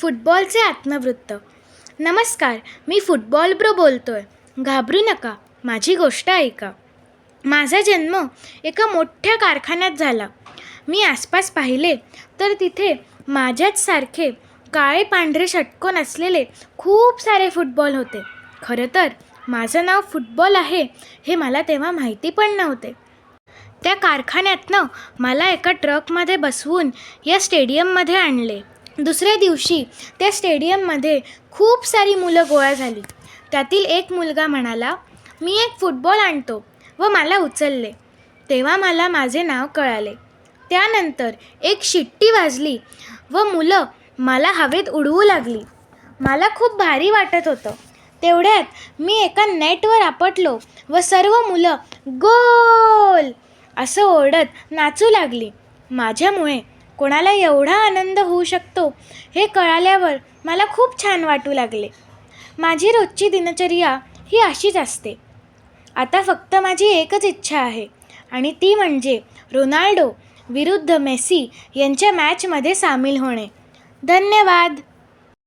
फुटबॉलचे आत्मवृत्त. नमस्कार मी football bro बोलतोय. घाबरू नका माझी गोष्ट ऐका. माझा जन्म एका मोठ्या कारखान्यात झाला. मी आसपास पाहिले तर तिथे माझ्याच सारखे काळे पांढरे षटकोन असलेले खूप सारे फुटबॉल होते. खरं तर माझं नाव फुटबॉल आहे हे मला तेव्हा माहिती पण नव्हते. त्या कारखान्यातनं मला एका ट्रकमध्ये बसवून या स्टेडियममध्ये आणले. दुसऱ्या दिवशी त्या स्टेडियममध्ये खूप सारी मुलं गोळा झाली. त्यातील एक मुलगा म्हणाला मी एक फुटबॉल आणतो व मला उचलले. तेव्हा मला माझे नाव कळाले. त्यानंतर एक शिट्टी वाजली व मुलं मला हवेत उडवू लागली. मला खूप भारी वाटत होतं. तेवढ्यात मी एका नेटवर आपटलो व सर्व मुलं गोल! असं ओरडत नाचू लागली. माझ्यामुळे कोणाला एवढा आनंद होऊ शकतो हे कळाल्यावर मला खूप छान वाटू लागले. माझी रोजची दिनचर्या ही अशीच असते. आता फक्त माझी एकच इच्छा आहे आणि ती म्हणजे रोनाल्डो विरुद्ध मेसी यांच्या मॅचमध्ये सामील होणे. धन्यवाद!